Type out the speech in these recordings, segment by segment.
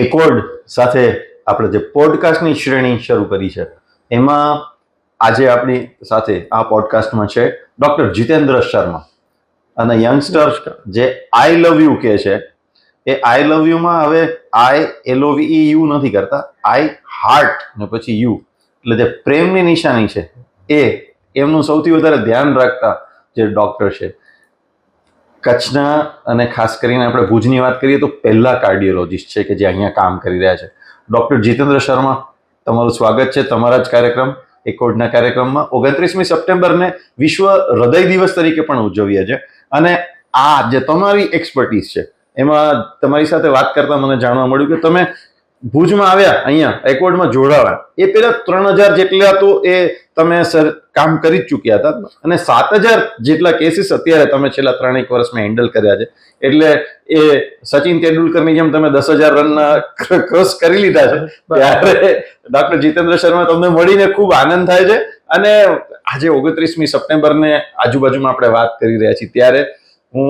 Accord સાથે આપણે જે પોડકાસ્ટની શ્રેણી શરૂ કરી છે એમાં આજે આપણી સાથે આ પોડકાસ્ટમાં છે ડૉક્ટર જીતેન્દ્ર શર્મા. અને યંગસ્ટર્સ જે આઈ લવ યુ કે છે એ આઈ લવ યુમાં હવે આઈ એલ ઓ યુ નથી કરતા. આઈ હાર્ટ ને પછી યુ એટલે જે પ્રેમની નિશાની છે એ એમનું સૌથી વધારે ધ્યાન રાખતા જે ડૉક્ટર છે કચ્છના અને ખાસ કરીને આપણે ભુજની વાત કરીએ તો પહેલા કાર્ડિયોલોજિસ્ટ છે કે જે અહીંયા કામ કરી રહ્યા છે. ડૉક્ટર જીતેન્દ્ર શર્મા, તમારું સ્વાગત છે તમારા જ કાર્યક્રમ એકોડના કાર્યક્રમમાં ઓગણત્રીસમી સપ્ટેમ્બરને વિશ્વ હૃદય દિવસ તરીકે પણ ઉજવીએ છીએ. અને આ જે તમારી એક્સપર્ટીસ છે, એમાં તમારી સાથે વાત કરતા મને જાણવા મળ્યું કે તમે ભુજમાં આવ્યા અહીંયા એકોર્ડમાં જોડાવા. એ પેલા ત્રણ હજાર જેટલા તો એ તમે સર કામ કરી જ ચૂક્યા હતા. અને સાત હજાર જેટલા કેસીસ અત્યારે તમે છેલ્લા ત્રણેક વર્ષમાં હેન્ડલ કર્યા છે. એટલે એ સચિન તેંડુલકરની જેમ તમે દસ હજાર રનના ક્રોસ કરી લીધા છે. ત્યારે ડોક્ટર જીતેન્દ્ર શર્મા તમને મળીને ખૂબ આનંદ થાય છે. અને આજે ઓગણત્રીસમી સપ્ટેમ્બરને આજુબાજુમાં આપણે વાત કરી રહ્યા છીએ. ત્યારે હું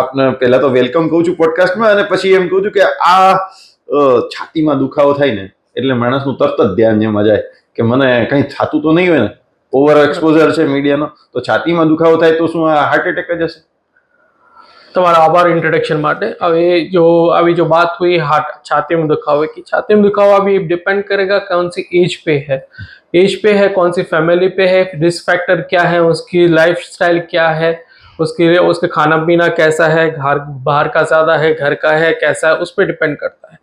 આપને પહેલા તો વેલકમ કહું છું પોડકાસ્ટમાં અને પછી એમ કહું છું કે આ છાતીમાં દુખાવો થાય ને એટલે માણસનું તરત જ ધ્યાન જેમાં જાય કે મને કંઈ થતું તો નહીં હોય ને ઓવર એક્સપોઝર છે મીડિયાનો તો છાતીમાં દુખાવો થાય તો શું આ હાર્ટ એટેક જ હશે तुम्हारा आभार इंट्रोडक्शन माटे अब ये जो अभी जो बात हुई हार्ट छाती में दुखावे की छाती में दुखावा अभी डिपेंड करेगा कौन सी एज पे है एज पे है कौन सी फैमिली पे है रिस्क फैक्टर क्या है उसकी लाइफ स्टाइल क्या है उसकी उसका खाना पीना कैसा है घर बाहर का ज़्यादा है घर का है कैसा है उस पर डिपेंड करता है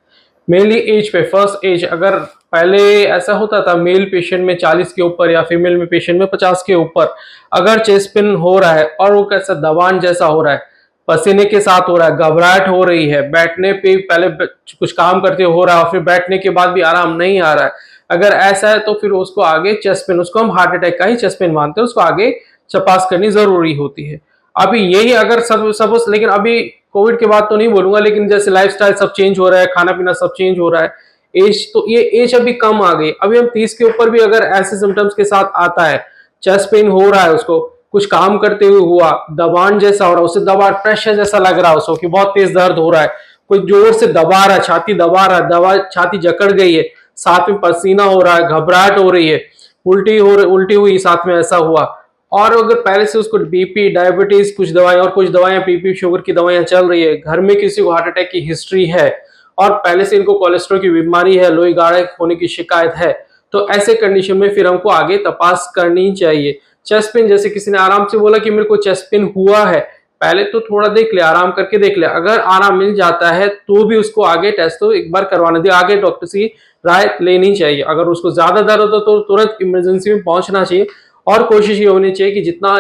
मेनली एज पे फ़र्स्ट एज अगर पहले ऐसा होता था मेल पेशेंट में 40 के ऊपर या फीमेल में पेशेंट में 50 के ऊपर, अगर चेस्ट पेन हो रहा है और वो कैसा दबान जैसा हो रहा है, पसीने के साथ हो रहा है, घबराहट हो रही है, बैठने पे पहले कुछ काम करते हो रहा है और फिर बैठने के बाद भी आराम नहीं आ रहा है, अगर ऐसा है तो फिर उसको आगे चेस्ट पेन उसको हम हार्ट अटैक का ही चेस्ट पेन मानते हैं, उसको आगे चपास करनी ज़रूरी होती है। अभी यही अगर सब सब लेकिन अभी कोविड के बाद तो नहीं बोलूँगा, लेकिन जैसे लाइफस्टाइल सब चेंज हो रहा है खाना पीना सब चेंज हो रहा है एज तो ये एज अभी कम आ गई। अभी हम तीस के ऊपर भी अगर ऐसे सिम्टम्स के साथ आता है चेस्ट पेन हो रहा है उसको, कुछ काम करते हुए हुआ, दबान जैसा हो रहा है उससे दबा प्रेशर जैसा लग रहा है उसको कि बहुत तेज दर्द हो रहा है, कोई ज़ोर से दबा रहा है, छाती दबा रहा है, दबा, छाती जकड़ गई है, साथ में पसीना हो रहा है, घबराहट हो रही है, उल्टी हो रही, उल्टी हुई, साथ में ऐसा हुआ। और अगर पहले से उसको बीपी डायबिटीज़ कुछ दवाएँ और कुछ दवाएँ बीपी शुगर की दवाइयाँ चल रही है, घर में किसी को हार्ट अटैक की हिस्ट्री है, और पहले से इनको कोलेस्ट्रॉल की बीमारी है लोही गाढ़े होने की शिकायत है तो ऐसे कंडीशन में फिर हमको आगे तपास करनी चाहिए। चेस्ट पेन जैसे किसी ने आराम से बोला कि मेरे को चेस्ट पेन हुआ है, पहले तो थोड़ा देख ले, आराम करके देख ले। अगर आराम मिल जाता है तो भी उसको आगे टेस्ट तो एक बार करवाने दे। आगे डॉक्टर से राय लेनी चाहिए। अगर उसको ज़्यादा दर्द हो तो तुरंत इमरजेंसी में पहुँचना चाहिए। और कोशिश ये होनी चाहिए कि जितना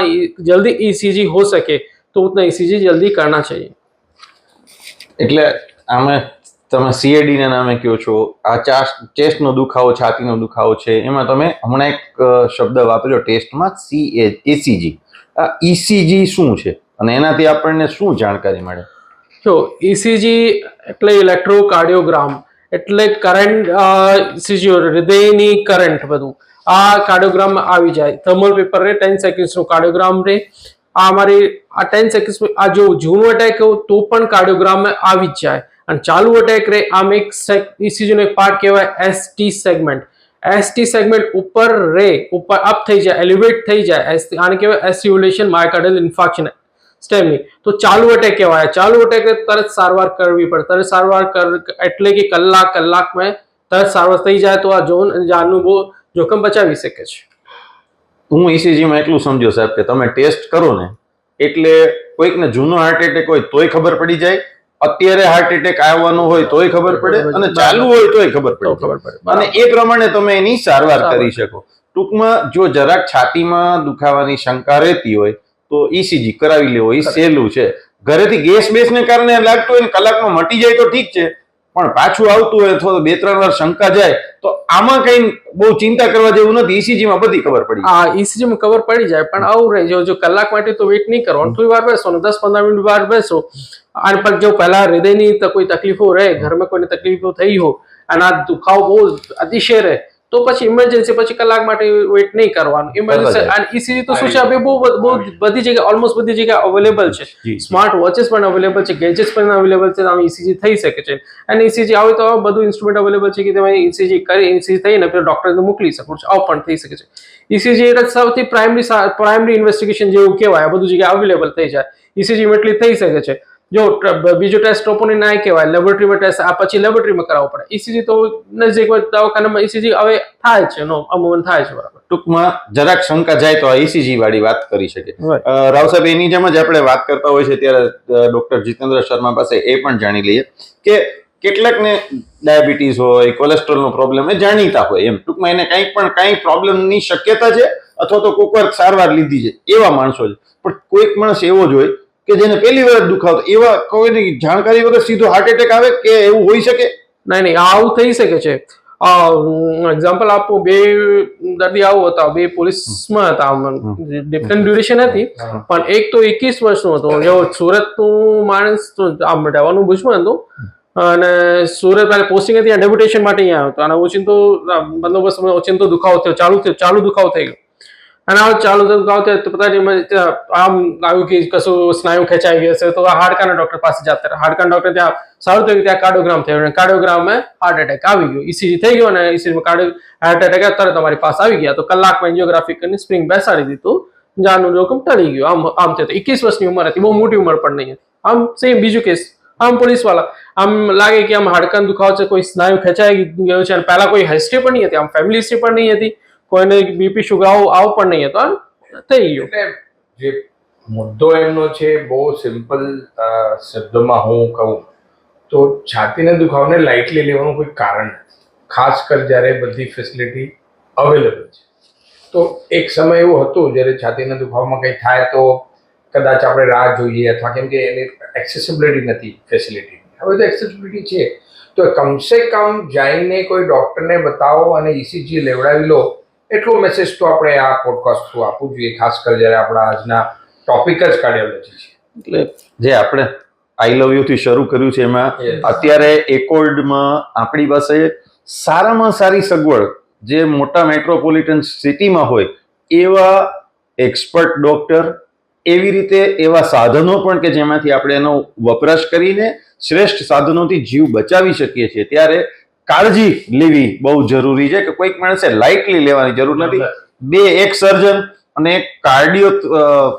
जल्दी ईसीजी हो सके तो उतना ईसीजी जल्दी करना चाहिए એટલે આમે તમે સીએડી ના નામે કહો છો આ ચેસ્ટનો દુખાવો છાતીનો દુખાવો છે એમાં તમે હમણાં એક અ, શબ્દ વાપર્યો ટેસ્ટમાં સી એસીજી આ ઇસીજી શું છે અને એનાથી આપણને શું જાણકારી મળે જો ઈસીજી એટલે ઇલેક્ટ્રોકાર્ડિયોગ્રામ એટલે કરંટ ઈસીજી હૃદયની કરંટ બધું આ કાર્ડિયોગ્રામમાં આવી જાય. થર્મલ પેપર રે ટેન સેકન્ડ્સનું કાર્ડિયોગ્રામ રે. આ અમારી, આ ટેન સેકન્ડ્સ આ જો જૂનું અટેક હોય તો પણ કાર્ડિયોગ્રામમાં આવી જ જાય. અને ચાલુ અટેક રે, આમ એક ઈસીજી નો એક પાર્ટ કહેવાય એસટી સેગમેન્ટ એસટી સેગમેન્ટ ઉપર રે, ઉપર અપ થઈ જાય એલિવેટ થઈ જાય. એસટી આને કહેવાય એસ્યુલેશન માયોકાર્ડિયલ ઇન્ફેક્શન સ્ટેમની તો ચાલુ અટેક કહેવાય. ચાલુ અટેક તરત સારવાર કરવી પડે. તરત સારવાર કર, એટલે કે કલાક કલાકમાં તરત સારવાર થઈ જાય તો આ જોન જાનનું બહુ જોખમ બચાવી શકે છે. હું ઈસીજીમાં એટલું સમજો સાહેબ કે તમે ટેસ્ટ કરો ને એટલે કોઈકને જૂનો હાર્ટ એટેક હોય તોય ખબર પડી જાય અત્યારે હાર્ટ એટેક આવવાનો હોય તોય ખબર પડે અને ચાલુ હોય તોય ખબર પડે ખબર પડે. અને એ પ્રમાણે તમે એની સારવાર સારવાર. કરી શકો. ટૂંકમાં જો જરાક છાતીમાં દુખાવાની શંકા રહેતી હોય તો ઈસીજી કરાવી લેવો. એ સહેલું છે. ઘરેથી ગેસ બેસ ને કારણે લાગતું હોય ને કલાકમાં મટી જાય તો ઠીક છે પણ પાછું આવતું હોય, અથવા બે, ત્રણ વાર શંકા જાય, તો આમાં કઈ બહુ ચિંતા કરવા જેવું નથી. ઈસીજીમાં બધી ખબર પડી હા આ ખબર પડી જાય, પણ આવું રહે. જો કલાક માટે તો વેઇટ નહીં કરવાનું થોડી વાર બેસો દસ, પંદર મિનિટ વાર બેસો. અને પણ જો પહેલા હૃદયની કોઈ તકલીફો રહે, ઘરમાં કોઈને તકલીફો થઈ હો અને આ દુખાવો બહુ અતિશય રહે તો પછી ઇમરજન્સી પછી કલાક માટે વેઇટ નહીં કરવાનું. ઇમરજન્સી અને ઈસીજી તો શું છે હવે બહુ બહુ બધી જગ્યાએ ઓલમોસ્ટ બધી જગ્યાએ અવેલેબલ છે. સ્માર્ટ વોચેસ પણ અવેલેબલ છે ગેજેટ્સ પણ અવેલેબલ છે આમ ઈસીજી થઈ શકે છે. અને ઇસીજી આવે તો બધું ઇન્સ્ટ્રુમેન્ટ અવેલેબલ છે કે તમે ઈસીજી કરી ECG થઈને પછી ડોક્ટરને મોકલી શકો છો. આવું પણ થઈ શકે છે. ઈસીજી એટલે સૌથી પ્રાઇમરી પ્રાઇમરી ઇન્વેસ્ટિગેશન જેવું કહેવાય. આ બધું જગ્યાએ અવેલેબલ થઈ જાય. ECG ઇમિડિયેટલી થઈ શકે છે. જો બીજો ટેસ્ટ ટોપોની ના કહેવાય. લેબોરેટરીમાં ટેસ્ટ આ પછી લેબોરેટરીમાં કરાવવો પડે. ઈસીજી તો નજીક દવાખાનામાં ઈસીજી હવે થાય છે નો અમુમન થાય છે બરાબર. ટૂંકમાં જરાક શંકા જાય તો આ ઈસીજી વાળી વાત કરી શકે. રાવ સાહેબ એની જેમ જ આપણે વાત કરતા હોય છે ત્યારે ડોક્ટર જીતેન્દ્ર શર્મા પાસે એ પણ જાણી લઈએ કે કેટલાકને ડાયાબિટીસ હોય કોલેસ્ટ્રોલનો પ્રોબ્લેમ એ જાણીતા હોય એમ. ટૂંકમાં એને કંઈક પણ કંઈ પ્રોબ્લેમની શક્યતા છે અથવા તો કોઈક વાર સારવાર લીધી છે એવા માણસો છે. પણ કોઈક માણસ એવો જ હોય કે જેને પહેલી વાર દુખાવો એવા કોઈની જાણકારી વગર સીધો હાર્ટ એટેક આવે કે એવું હોઈ શકે? નહીં નહીં આવું થઈ શકે છે. એક્ઝામ્પલ આપો બે દર્દી આવું હતા બે પોલીસમાં હતા ડિફરન્ટ ડ્યુરેશન હતી. પણ એક તો એકવીસ વર્ષનો હતો. એવો સુરતનું માણસ આમ રહેવાનું ભુજમાં હતું. અને સુરત પહેલા પોસ્ટિંગ હતી ડેપ્યુટેશન માટે અહીંયા આવ્યો હતો. અને ઓચિંતો બંદોબસ્ત ઓચિંતો દુખાવો થયો ચાલુ થયો ચાલુ દુખાવો થઈ ગયો. અને આ ચાલુ દુખાવો તો પતા નહીં મને આમ આવ્યું કે કશું સ્નાયુ ખેંચાઈ ગયો છે તો હાડકાના ડોક્ટર પાસે જતા રહ્યા હાડકાના ડોક્ટર ત્યાં સારું થયું ત્યાં કાર્ડિયોગ્રામ થયો અને કાર્ડિયોગ્રામમાં હાર્ટ એટેક આવી ગયો. ઈસીજી થઈ ગયો અને ઈસીજીમાં કાર્ડિયો હાર્ટ એટેક તરત તમારી પાસે આવી ગયા. તો કલાકમાં એન્જિયોગ્રાફી કરીને સ્પ્રિંગ બેસાડી દીધું. જાનનું જોખમ ટળી ગયું. આમ આમ થયું એકવીસ વર્ષની ઉંમર હતી. બહુ મોટી ઉંમર પણ નહીં આમ સેમ બીજું કેસ આમ પોલીસવાળા. આમ લાગે કે આમ હાડકાનો દુખાવો છે, કોઈ સ્નાયુ ખેંચાઈ ગયો છે અને પહેલા કોઈ હિસ્ટ્રી પણ નહીં હતી. આમ ફેમિલી હિસ્ટ્રી પણ નહીં હતી. કોઈને બીપી શુગર આવું પણ નહીં આમ થઈ ગયું. જે મુદ્દો એમનો છે, બહુ સિમ્પલ શબ્દોમાં હું કહું, તો છાતીના દુખાવાને લાઇટલી લેવાનું કોઈ કારણ નથી. ખાસ કર જ્યારે બધી ફેસિલિટી અવેલેબલ છે. તો એક સમય એવો હતો, જ્યારે છાતીના દુખાવામાં કંઈ થાય તો કદાચ આપણે રાહ જોઈએ, અથવા કેમ કે એની એક્સેસિબિલિટી નથી ફેસિલિટી હવે તો એક્સેસિબિલિટી છે. તો કમસે કમ જઈને કોઈ ડૉક્ટરને બતાવો અને ઇસીજી લેવડાવી લો એટલો મેસેજ તો આપણે આ પોડકાસ્ટ થ્રુ આપવું જોઈએ ખાસ કરી જ્યારે આપણા આજના ટોપિક જ કાર્ડિયોલોજી છે એટલે જે આપણે આઈ લવ યુ થી શરૂ કર્યું છે એમાં. અત્યારે એકોર્ડમાં આપણી પાસે સારામાં સારી સગવડ જે મોટા મેટ્રોપોલિટન સિટીમાં હોય એવા એક્સપર્ટ ડોક્ટર એવી રીતે એવા સાધનો પણ કે જેમાંથી આપણે એનો વપરાશ કરીને શ્રેષ્ઠ સાધનોથી જીવ બચાવી શકીએ છીએ ત્યારે કાળજી લેવી બહુ જરૂરી છે કે કોઈક માણસે લાઇટલી લેવાની જરૂર નથી. બે એક સર્જન અને એક કાર્ડિયો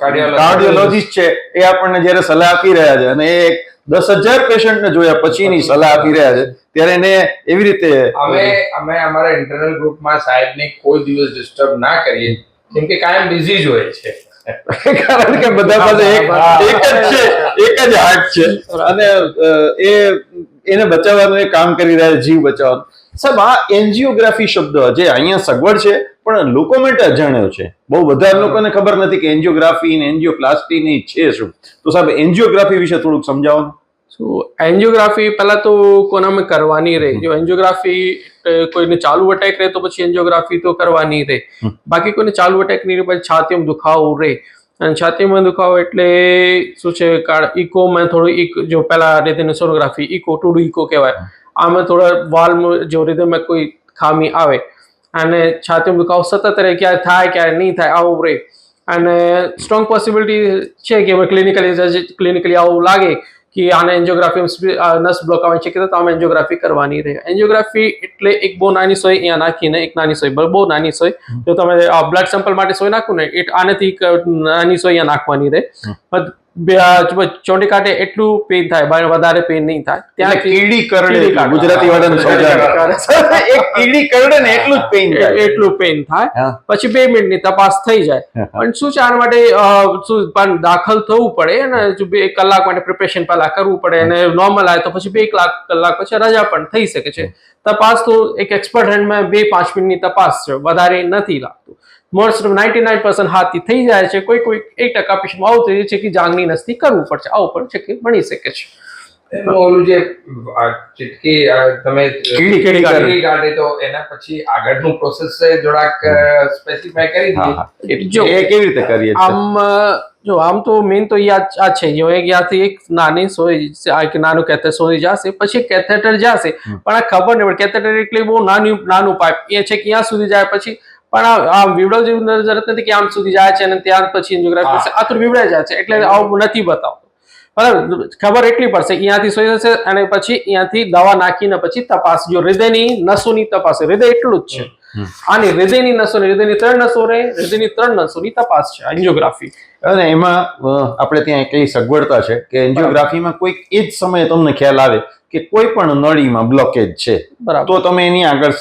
કાર્ડિયોલોજીસ્ટ છે એ આપણને જ્યારે સલાહ આપી રહ્યા છે અને એ એક દસ હજાર પેશન્ટને જોયા પછીની સલાહ આપી રહ્યા છે ત્યારે એને એવી રીતે અમે અમે અમારા ઇન્ટરનલ ગ્રુપમાં સાહેબને કોઈ દિવસ ડિસ્ટર્બ ના કરીએ કેમ કે કાયમ બિઝી જ હોય છે. કારણ કે બધા પાસે એક એક જ છે એક જ હાર્ટ છે. અને એ એને બચાવવાનું કામ કરી રહ્યા જીવ બચાવવાનું. સાહેબ આ એન્જિયોગ્રાફી શબ્દ જે અહીંયા સગવડ છે પણ લોકો માટે અજાણ્યો છે. બહુ બધા લોકોને ખબર નથી કે એન્જિયોગ્રાફી ને એન્જિયોપ્લાસ્ટી ની છે શું. તો સાહેબ એન્જિયોગ્રાફી વિશે થોડુંક સમજાવો. સો એન્જિયોગ્રાફી પહેલા તો કોનામાં કરવાની રહે. જો એન્જિયોગ્રાફી કોઈને ચાલુ અટેક રહે તો પછી એન્જિયોગ્રાફી તો કરવાની રહે. બાકી કોઈને ચાલુ અટેક નહીં રહે પછી છાતીમાં દુખાવો રહે. અને છાતીમાં દુખાવો એટલે શું છે ઇકોમાં થોડું ઇક જો પહેલાં રીતેની સોનોગ્રાફી ઇકો ટુ ઇકો કહેવાય. આમાં થોડા વાલ જો રીધમાં કોઈ ખામી આવે, અને છાતીમાં દુખાવો સતત રહે ક્યારે થાય ક્યારે નહીં થાય, આવું રહે. અને સ્ટ્રોંગ પોસિબિલિટી છે કે ક્લિનિકલી ક્લિનિકલી આવું લાગે કે આને એન્જિયોગ્રાફી નસ બ્લોક આવવાની શક્યતા તો આમાં એન્જિયોગ્રાફી કરવાની રહે. એન્જિયોગ્રાફી એટલે એક બહુ નાની સોય અહીંયા નાખીને એક નાની સોય બહુ નાની સોય. જો તમે બ્લડ સેમ્પલ માટે સોય નાખો ને આનાથી એક નાની સોય અહીંયા નાખવાની રહે. ચોંટી કાઢે એટલું પેઇન થાય વધારે પેઇન નહીં થાય. ત્યાં કીડી કરડે ગુજરાતી વાળાને એક કીડી કરડે ને એટલું જ પેઇન થાય. એટલું પેઇન થાય. પછી બે મિનિટની તપાસ થઈ જાય. પણ શું છે આના માટે શું પણ દાખલ થવું પડે અને જો બે કલાક માટે પ્રિપેરેશન પહેલા કરવું પડે અને નોર્મલ આવે તો પછી બે કલાક કલાક પછી રજા પણ થઈ શકે છે. તપાસ તો એક એક્સપર્ટ હેન્ડમાં બે પાંચ મિનિટની તપાસ છે. વધારે નથી લાગતું. મોસ્ટ નાઇન્ટી નાઇન પર્સન્ટ હાથથી થઈ જાય છે. કોઈ કોઈ એક ટકા પીસમાં આવું થઈ છે કે જાંગની નસથી કરવું પડશે. આવું પણ છે કે બની શકે છે. એનું ઓલું જે ચીટકી તમે કીડી કાઢે. તો એના પછી આગળનું પ્રોસેસ છે જોડાક સ્પેસિફાય કરી જો. એ કેવી રીતે કરીએ આમ જો આમ તો મેઇન તો યાદ આ છે. જો એક યાદથી એક નાની સોય આ એક નાનું કેથેટર સોય જશે પછી કેથેટર જશે. પણ આ ખબર નહીં પડે. કેથેટર એટલે બહુ નાનું નાનું પાઇપ એ છે કે ત્યાં સુધી જાય પછી પણ આ આ વિવડો જેવું નજર નથી કે આમ સુધી જાય છે અને ત્યાં પછી એન્જિયોગ્રાફી આ તો જાય છે. એટલે આવું નથી બતાવતો. બરાબર? ખબર એટલી પડશે અહીંયાથી સોઈ જશે અને પછી અહીંયાથી દવા નાખીને પછી તપાસ. જો હૃદયની નસોની તપાસ હૃદય એટલું જ છે. આની હૃદયની નસો હૃદયની ત્રણ નસો રહે હૃદયની ત્રણ નસોની તપાસ છે એન્જિયોગ્રાફી અને એમાં આપણે ત્યાં એટલી સગવડતા છે કે એન્જિયોગ્રાફીમાં કોઈક એ જ સમયે તમને ખ્યાલ આવે કે કોઈ પણ નળીમાં બ્લોકેજ છે તો તમે એની આગળ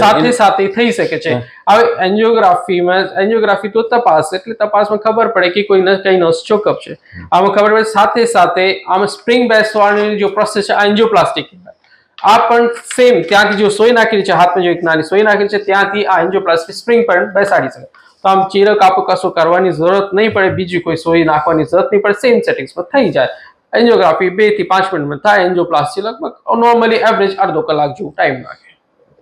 સાથે સાથે થઈ શકે છે. હવે એન્જિયોગ્રાફીમાં એન્જિયોગ્રાફી તો તપાસ એટલે તપાસમાં ખબર પડે કે કોઈ કઈ નસ ચોકઅપ છે. આમાં ખબર પડે સાથે સાથે આમાં સ્પ્રિંગ બેસવાની જો પ્રોસેસ છે એન્જિયોપ્લાસ્ટિક આ પણ સેમ ત્યાંથી જો સોય નાખેલી છે હાથમાં જો એક નાની સોય નાખેલી છે ત્યાંથી આ એન્જિયોપ્લાસ્ટિક સ્પ્રિંગ પણ બેસાડી શકે. તો આમ ચીરક આપો કશું કરવાની જરૂરત નહીં પડે બીજી કોઈ સોય નાખવાની જરૂરત નહીં પડે સેમ સેટિંગ્સમાં થઈ જાય. એન્જિયોગ્રાફી બેથી પાંચ મિનિટમાં થાય એન્જિયોપ્લાસ્ટી લગભગ નોર્મલી એવરેજ અડધો કલાક જેવું ટાઈમ લાગે.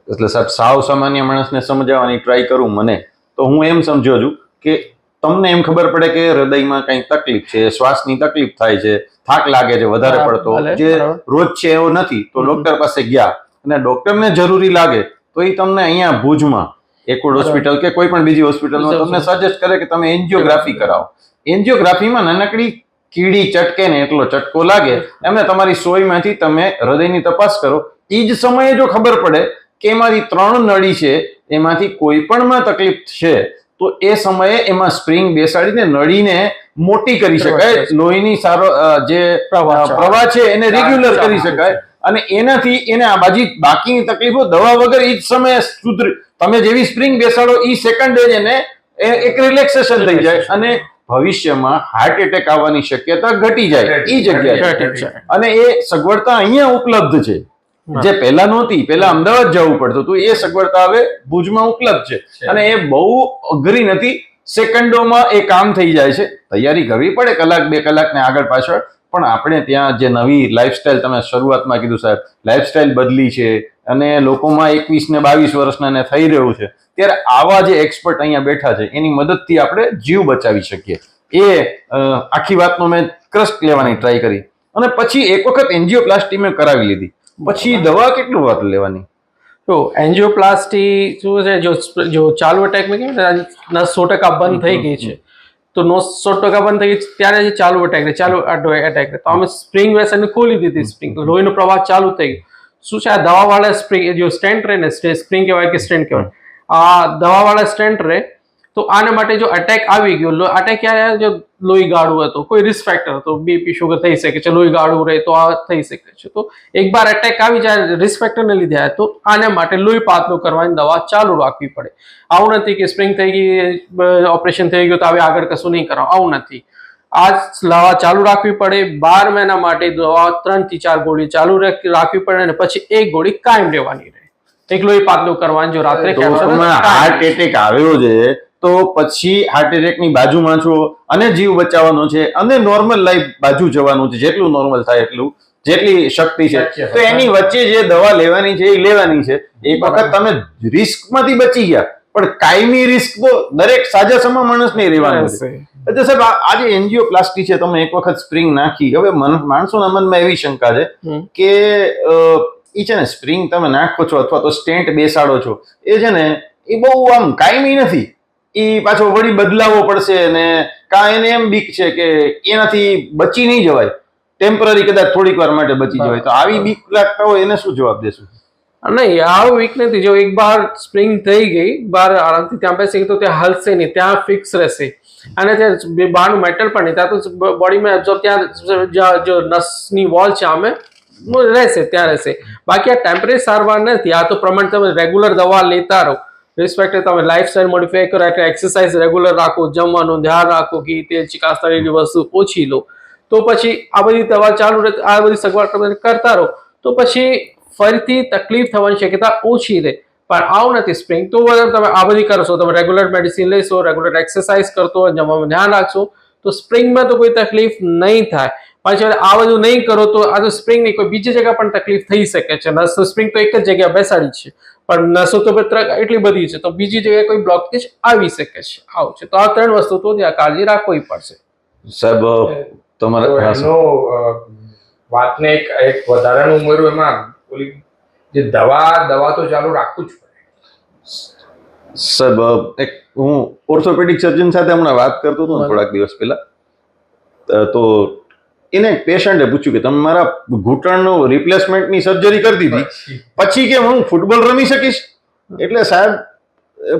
એટલે સાહેબ સાવ સામાન્ય માણસને સમજાવવાની ટ્રાય કરું મને. તો હું એમ સમજો છું કે તમને એમ ખબર પડે કે હૃદયમાં કંઈ તકલીફ છે શ્વાસની તકલીફ થાય છે થાક લાગે છે વધારે પડતો. જે રોજ છે એવો નથી તો ડોક્ટર પાસે ગયા અને ડોક્ટરને જરૂરી લાગે તો એ તમને અહીંયા ભુજમાં એકવડ હોસ્પિટલ કે કોઈ પણ બીજી હોસ્પિટલમાં તમને સજેસ્ટ કરે કે તમે એન્જિયોગ્રાફી કરાવો. એન્જિયોગ્રાફીમાં નાનકડી કીડી ચટકે ને એટલો ચટકો લાગે એમને તમારી સોયમાંથી તમે હૃદયની તપાસ કરો. એ જ સમયે જો ખબર પડે કે એમાંથી ત્રણ નળી છે એમાંથી કોઈ પણમાં તકલીફ છે તો એ સમયે એમાં સ્પ્રિંગ બેસાડીને નળીને મોટી કરી શકાય. લોહીની સારો જે પ્રવાહ છે. એને રેગ્યુલર કરી શકાય. અને એનાથી એને આ બાજી બાકીની તકલીફો દવા વગર એ જ સમયે સુધરી તમે જેવી સ્પ્રિંગ બેસાડો એ સેકન્ડે જ એને એ- એક રિલેક્સેશન થઈ જાય. અને ભવિષ્યમાં હાર્ટ એટેક આવવાની શક્યતા ઘટી જાય. એ જગ્યાએ અને એ સગવડતા અહીંયા ઉપલબ્ધ છે. જે પહેલા નહોતી પહેલા અમદાવાદ જવું પડતું હતું એ સગવડતા હવે ભુજમાં ઉપલબ્ધ છે. અને એ બહુ અઘરી નથી. સેકન્ડોમાં એ કામ થઈ જાય છે. તૈયારી કરવી પડે કલાક બે કલાકને આગળ પાછળ. પણ આપણે ત્યાં જે નવી લાઈફસ્ટાઈલ તમે શરૂઆતમાં કીધું સાહેબ લાઈફસ્ટાઈલ બદલી છે અને લોકોમાં એકવીસ ને બાવીસ વર્ષના થઈ રહ્યું છે, ત્યારે આવા જે એક્સપર્ટ અહીંયા બેઠા છે, એની મદદથી આપણે જીવ બચાવી શકીએ. એ આખી વાતનો મેં ક્રસ્ટ લેવાની ટ્રાય કરી. અને પછી એક વખત એન્જિયોપ્લાસ્ટી મેં કરાવી લીધી. પછી દવા કેટલું વાર લેવાની? તો એન્જિયોપ્લાસ્ટી શું છે, જો જો ચાલુ અટેકમાં છે નસ સો ટકા બંધ થઈ ગઈ છે. તો નવસો ટકા બંધ થઈ ગઈ ત્યારે જે ચાલુ અટેક રહે ચાલુ એટેક તો અમે સ્પ્રિંગ વેસન ખોલી દીધી સ્પ્રિંગ લોહીનો પ્રવાહ ચાલુ થઈ ગયો. શું છે? આ દવાવાળા સ્પ્રિંગ જો સ્ટેન્ટ રહે ને સ્પ્રિંગ કહેવાય કે સ્ટેન્ટ કહેવાય? આ દવાવાળા સ્ટેન્ટ રહે તો આના માટે જો અટેક આવી ગયો અટેક ક્યારે જો લોહી ગાળું હતો કોઈ રિસ્ક ફેક્ટર હતો બીપી શુગર થઈ શકે છે લોહી ગાળું રહે તો આ થઈ શકે છે. તો એક બાર અટેક આવી જાય રિસ્ક ફેક્ટરને લીધે આવે તો આના માટે લોહી પાતળું કરવાની દવા ચાલુ રાખવી પડે. આવું નથી કે સ્પ્રિંગ થઈ ગઈ ઓપરેશન થઈ ગયું તો હવે આગળ કશું નહીં કરાવ આવું નથી. આ દવા ચાલુ રાખવી પડે બાર મહિના માટે દવા ત્રણથી ચાર ગોળી ચાલુ રાખવી પડે અને પછી એક ગોળી કાયમ લેવાની રહે. એક લોહી પાતળું કરવાની જો રાત્રે. હાર્ટ એટેક આવ્યો છે તો પછી હાર્ટ એટેકની બાજુમાં છો અને જીવ બચાવવાનો છે અને નોર્મલ લાઈફ બાજુ જવાનું છે. જેટલું નોર્મલ થાય એટલું. જેટલી શક્તિ છે. તો એની વચ્ચે જે દવા લેવાની છે એ લેવાની છે. એક વખત તમે રિસ્કમાંથી બચી ગયા. પણ કાયમી રિસ્ક તો દરેક સાજા સમા માણસને રહેવાનું છે. એટલે સાહેબ આજે એનજીઓ જે છે. તમે એક વખત સ્પ્રિંગ નાખી. હવે માણસોના મનમાં એવી શંકા છે. કે એ છે ને સ્પ્રિંગ તમે નાખો છો અથવા તો સ્ટેન્ટ બેસાડો છો. એ છે ને એ બહુ આમ કાયમી નથી. એ પાછો વળી બદલાવવો પડશે અને કા એને એમ બીક છે કે એનાથી બચી નહીં જવાય. ટેમ્પરરી કદાચ થોડીક વાર માટે બચી જવાય. તો આવી બીક લાગતા હોય એને શું જવાબ દેશું? નહીં આવું વીક નથી. જો એક બાર સ્પ્રિંગ થઈ ગઈ બાર આરામથી ત્યાં બેસી ગઈ તો ત્યાં હલશે નહીં. ત્યાં ફિક્સ રહેશે. અને ત્યાં બે બહારનું મેટલ પણ નહીં ત્યાં તો બોડીમાં એબ્ઝોર્બ ત્યાં જો નસની વોલ છે આમે રહેશે ત્યાં રહેશે. બાકી આ ટેમ્પરેરી સારવાર નથી. આ તો પ્રમાણે તમે રેગ્યુલર દવા લેતા રહો. રિસ્પેક્ટ તમે લાઇફસ્ટાઈલ મોડિફાઈ કરો, એટલે એક્સરસાઇઝ રેગ્યુલર રાખો, જમવાનું, ધ્યાન રાખો કે તેલ ચિકાસ તળેલી વસ્તુ ઓછી લો. તો પછી આ બધી દવા ચાલુ રહે, આ બધી સગવડ તમે કરતા રહો. તો પછી ફરીથી તકલીફ થવાની શક્યતા ઓછી રહે. પણ આવું નથી સ્પ્રિંગ તો તમે આ બધી કરશો તમે રેગ્યુલર મેડિસિન લેશો રેગ્યુલર એક્સરસાઇઝ કરતો જમવામાં ધ્યાન રાખશો, તો સ્પ્રિંગમાં તો કોઈ તકલીફ નહીં થાય. પાછી આ બધું નહીં કરો તો આ તો સ્પ્રિંગ નહીં કોઈ બીજી જગ્યા પણ તકલીફ થઈ શકે છે. નસો સ્પ્રિંગ તો એક જ જગ્યા બેસાડી છે. પણ નસો તો એટલી બધી છે તો બીજી જગ્યાએ કોઈ બ્લોકેજ આવી શકે છે. આવું છે. તો આ ત્રણ વસ્તુ તો ત્યાં કાળજી રાખવી પડશે. સાહેબ તમારે વાતને એક એક વધારાનું ઉમેરું એમાં. ઓલી જે દવા દવા તો ચાલુ રાખવું જ પડે. સાહેબ એક હું ઓર્થોપેડિક સર્જન સાથે હમણાં વાત કરતો હતો ને થોડાક દિવસ પહેલા. તો એને એક પેશન્ટે પૂછ્યું કે તમે મારા ઘૂંટણનું રિપ્લેસમેન્ટની સર્જરી કરી દીધી. પછી? કે હું ફૂટબોલ રમી શકીશ? એટલે સાહેબ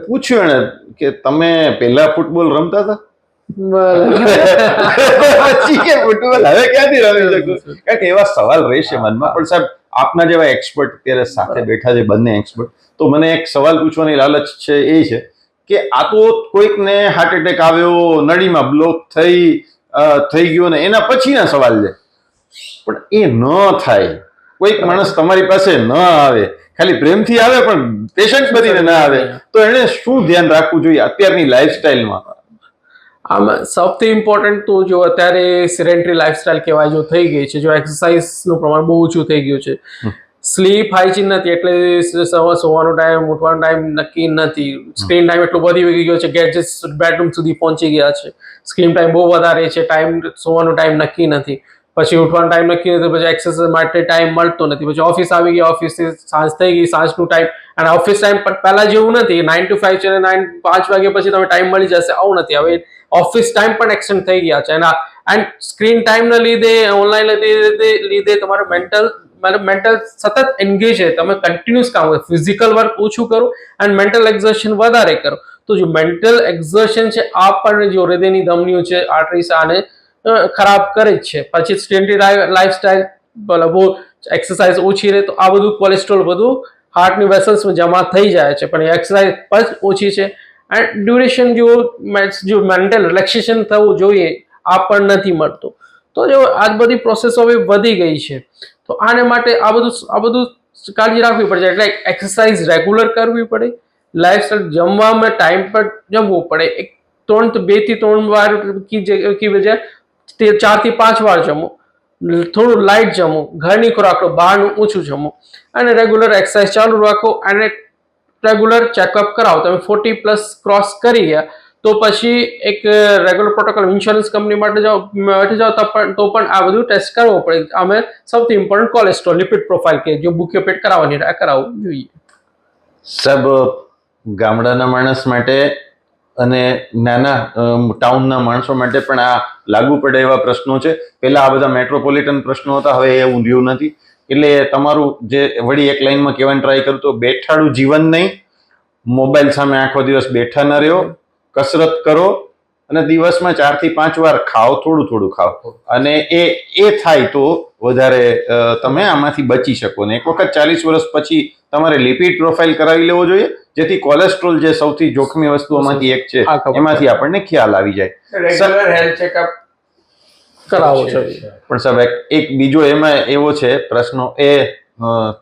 પૂછ્યું એને કે તમે પહેલા ફૂટબોલ રમતા હતા? પછી કે ફૂટબોલ હવે ક્યાંથી રમી શકું? કારણ કે એવા સવાલ રહેશે મનમાં. પણ સાહેબ આપના જેવા એક્સપર્ટ અત્યારે સાથે બેઠા છે બંને એક્સપર્ટ તો મને એક સવાલ પૂછવાની લાલચ છે એ છે કે આ તો કોઈકને હાર્ટ એટેક આવ્યો નળીમાં બ્લોક થઈ થઈ ગયું ને એના પછીના સવાલ છે. પણ એ ન થાય. કોઈક માણસ તમારી પાસે ન આવે. ખાલી પ્રેમથી આવે પણ પેશન્ટ બધીને ના આવે. તો એને શું ધ્યાન રાખવું જોઈએ અત્યારની લાઈફસ્ટાઈલમાં આમાં સૌથી ઇમ્પોર્ટન્ટ તો જો અત્યારે સિરેન્ટરી લાઈફસ્ટાઈલ કહેવાય જો થઈ ગઈ છે જો એક્સરસાઇઝનું પ્રમાણ બહુ ઓછું થઈ ગયું છે. સ્લીપ હાઇજીન નથી, એટલે સવાર સોવાનો ટાઈમ ઉઠવાનો ટાઈમ નક્કી નથી. સ્ક્રીન ટાઈમ એટલો વધી ગયો છે ગેજેટ્સ બેડરૂમ સુધી પહોંચી ગયા છે. સ્ક્રીન ટાઈમ બહુ વધારે છે ટાઈમ સોવાનો ટાઈમ નક્કી નથી. પછી ઉઠવાનો ટાઈમ નક્કી નથી, પછી એક્સરસાઇઝ માટે ટાઈમ મળતો નથી. પછી ઓફિસ આવી ગઈ ઓફિસથી સાંજ થઈ ગઈ, સાંજનું ટાઈમ અને ઓફિસ ટાઈમ પણ પહેલાં જેવું નથી નાઇન ટુ ફાઇવ છે નાઇન પાંચ વાગ્યા પછી તમે ટાઈમ મળી જશે, આવું નથી. હવે ઓફિસ ટાઈમ પણ એક્સટેન્ડ થઈ ગયા છે. એના એન્ડ સ્ક્રીન ટાઈમના લીધે ઓનલાઈન લીધે લીધે તમારું મેન્ટલ મતલબ મેન્ટલ સતત એન્ગેજ છે તમે કન્ટિન્યુઅસ કામ કરો ફિઝિકલ વર્ક ઓછું કરો એન્ડ મેન્ટલ એક્ઝર્શન વધારે કરો. તો જો મેન્ટલ એક્ઝર્શન છે, આ પણ જો હૃદયની ધમનીઓ છે આર્ટરીસ આને ખરાબ કરે જ છે. પછી સ્ટેન્ડરી લાઈફસ્ટાઈલ બહુ એક્સરસાઇઝ ઓછી રહે, તો આ બધું કોલેસ્ટ્રોલ બધું હાર્ટની વેસલ્સમાં જમા થઈ જાય છે. પણ એક્સરસાઇઝ પણ ઓછી છે. એન્ડ ડ્યુરેશન જો જો મેન્ટલ રિલેક્સેશન થવું જોઈએ, આ પણ નથી મળતું. તો જો આ બધી પ્રોસેસ હવે વધી ગઈ છે. તો આને માટે આ બધું આ બધું કાળજી રાખવી પડશે એટલે એક્સરસાઇઝ રેગ્યુલર કરવી પડે. લાઈફસ્ટાઈલ જમવામાં ટાઈમ પર જમવું પડે. એક ત્રણ બેથી ત્રણ વાર કી બજાય તે ચારથી પાંચ વાર જમો. થોડું લાઇટ જમો. ઘરની ખોરાક બહારનું ઓછું જમો. અને રેગ્યુલર એક્સરસાઇઝ ચાલુ રાખો. અને રેગ્યુલર ચેકઅપ કરાવો. તમે ફોર્ટી પ્લસ ક્રોસ કરી ગયા. તો પછી એક રેગ્યુલર પ્રોટોકોલ ઇન્સ્યોરન્સ કંપની માટે જાઓ માટે જાઓ તો પણ તો પણ આ બધું ટેસ્ટ કરવો પડે. અમે સૌથી ઇમ્પોર્ટન્ટ કોલેસ્ટ્રોલ લિપિડ પ્રોફાઇલ કે જો બુકે પેટ કરાવવાની આ કરાવવું જોઈએ. સાહેબ, ગામડાના માણસ માટે અને નાના ટાઉનના માણસો માટે પણ આ લાગુ પડે એવા પ્રશ્નો છે. પહેલા આ બધા મેટ્રોપોલિટન પ્રશ્નો હતા, હવે એ ઊંધ્યું નથી. એટલે તમારું જે વળી એક લાઈનમાં કહેવાની ટ્રાય કરું તો બેઠાડું જીવન નહીં. મોબાઈલ સામે આખો દિવસ બેઠા ન રહ્યો. કસરત કરો અને દિવસમાં ચારથી પાંચ વાર ખાઓ થોડું થોડું ખાઓ. અને એ એ થાય તો વધારે તમે આમાંથી બચી શકો. ને એક વખત ચાલીસ વર્ષ પછી તમારે લિપિડ પ્રોફાઇલ કરાવી લેવો જોઈએ જેથી કોલેસ્ટ્રોલ જે સૌથી જોખમી વસ્તુઓમાંથી એક છે હા, એમાંથી આપણને ખ્યાલ આવી જાય. રેગ્યુલર હેલ્થ ચેકઅપ કરાવવો જોઈએ. પણ સાહેબ એક- એક બીજો એમાં એવો છે પ્રશ્નો એ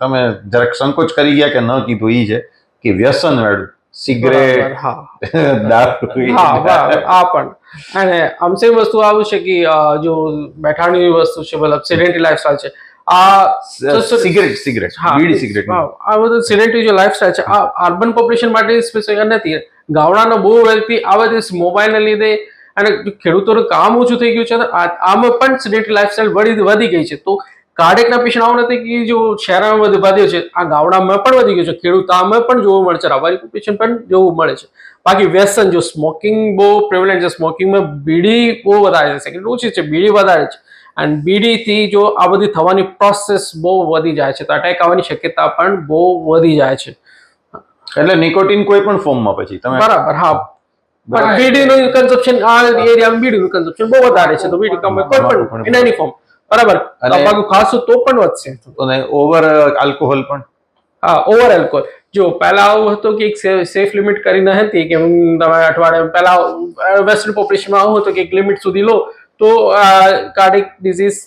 તમે જરાક સંકોચ કરી ગયા કે ન કીધું એ છે કે વ્યસન વાળું. બરાબર, સિગરેટ દારૂ. આ પણ. અને આમ સેમ વસ્તુ આવું છે કે જો બેઠાણની વસ્તુ છે મતલબ સેડેન્ટરી લાઈફસ્ટાઈલ છે. આ સિગરેટ સિગરેટ બીડી સિગરેટ. આ બધું સિલેક્ટિવ જે લાઈફસ્ટાઈલ છે આ અર્બન પોપ્યુલેશન માટે સ્પેસિફિક નથી. ગામડાનો બહુ વ્યક્તિ આ બધી મોબાઈલને લીધે અને ખેડૂતોનું કામ ઓછું થઈ ગયું છે આમાં પણ સિલેક્ટિવ લાઈફસ્ટાઈલ વધી વધી ગઈ છે. તો કાર્ડિયકના પેશન્ટ આવું નથી કે જો શહેરમાં વધ્યો છે આ ગામડામાં પણ વધી ગયો છે ખેડૂતામાં પણ જોવું મળે છે રબારી પોપ્યુલેશન પણ જોવું મળે છે. બાકી વ્યસન જો સ્મોકિંગ બહુ પ્રેવલન્ટ છે સ્મોકિંગમાં બીડી બહુ વધારે છે સેકન્ડ ઓછી છે બીડી વધારે છે. અને બીડીથી જો આ બધી થવાની પ્રોસેસ બહુ વધી જાય છે તો અટેક આવવાની શક્યતા પણ બહુ વધી જાય છે. એટલે નિકોટિન કોઈ પણ ફોર્મમાં પછી તમે બરાબર હા. પણ બીડીનું કન્ઝપ્શન આ એરિયામાં બીડીનું કન્ઝપ્શન બહુ વધારે છે તો બીડી કમે કોઈ પણ એની ફોર્મ બરાબર. તમાકુ ખાશો તો પણ વધશે. અને ઓવર આલ્કોહોલ પણ. હા ઓવર આલ્કોહોલ. જો પહેલા આવું હતું કે એક સેફ લિમિટ કરીને હતી કે હું તમે અઠવાડિયે પહેલા વેસ્ટર્ન પોપ્યુલેશનમાં આવું હતું કે એક લિમિટ સુધી લો તો કાર્ડિક ડિઝીઝ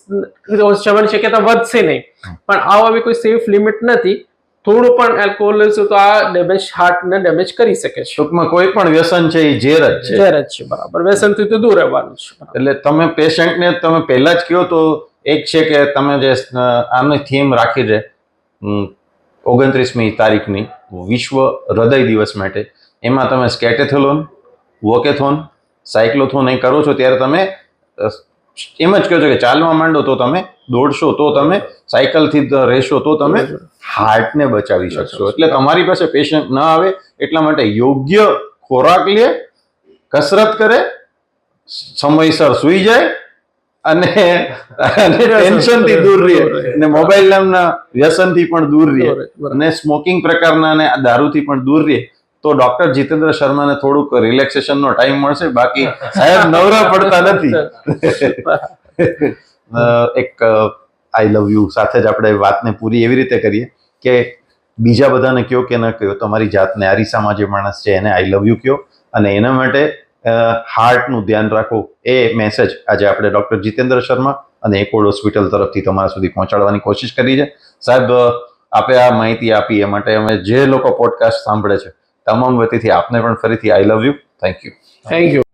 જવાની શક્યતા વધશે નહીં. પણ આવું આવી કોઈ સેફ લિમિટ નથી. થોડું પણ આલ્કોહોલ લેશો તો આ ડેમેજ હાર્ટને ડેમેજ કરી શકે છે. ટૂંકમાં કોઈ પણ વ્યસન છે એ ઝેર જ છે. ઝેર જ છે બરાબર. વ્યસનથી તો દૂર રહેવાનું છે એટલે તમે પેશન્ટને તમે પહેલા જ કહો તો એક છે કે તમે જે આની થીમ રાખી છે ઓગણત્રીસમી તારીખની વિશ્વ હૃદય દિવસ માટે એમાં તમે સ્કેટેથોલોન વોકેથોન સાયક્લોથોન એ કરો છો ત્યારે તમે એમ જ કહો છો કે ચાલવા માંડો તો તમે દોડશો તો તમે સાયકલથી રહેશો તો તમે હાર્ટને બચાવી શકશો. એટલે તમારી પાસે પેશન્ટ ન આવે એટલા માટે યોગ્ય ખોરાક લે કસરત કરે સમયસર સૂઈ જાય અને ટેન્શનથી દૂર રહે અને મોબાઈલ નામના વ્યસનથી પણ દૂર રહે. અને સ્મોકિંગ પ્રકારના અને દારૂથી પણ દૂર રહે તો ડોક્ટર જીતેન્દ્ર શર્માને થોડુંક રિલેક્સેશનનો ટાઈમ મળશે. બાકી સાહેબ નવરા પડતા નથી. એક આઈ લવ યુ સાથે જ આપણે વાતને પૂરી એવી રીતે કરીએ કે બીજા બધાને કયો કે ન કયો તમારી જાતને આરીસામાં જે માણસ છે એને આઈ લવ યુ કયો. અને એના માટે હાર્ટનું ધ્યાન રાખો. એ મેસેજ આજે આપણે ડૉક્ટર જીતેન્દ્ર શર્મા અને એકોડ હોસ્પિટલ તરફથી તમારા સુધી પહોંચાડવાની કોશિશ કરી છે. સાહેબ આપે આ માહિતી આપી એ માટે અમે જે લોકો પોડકાસ્ટ સાંભળે છે, તમામ વતીથી આપને પણ ફરીથી I love you thank you thank you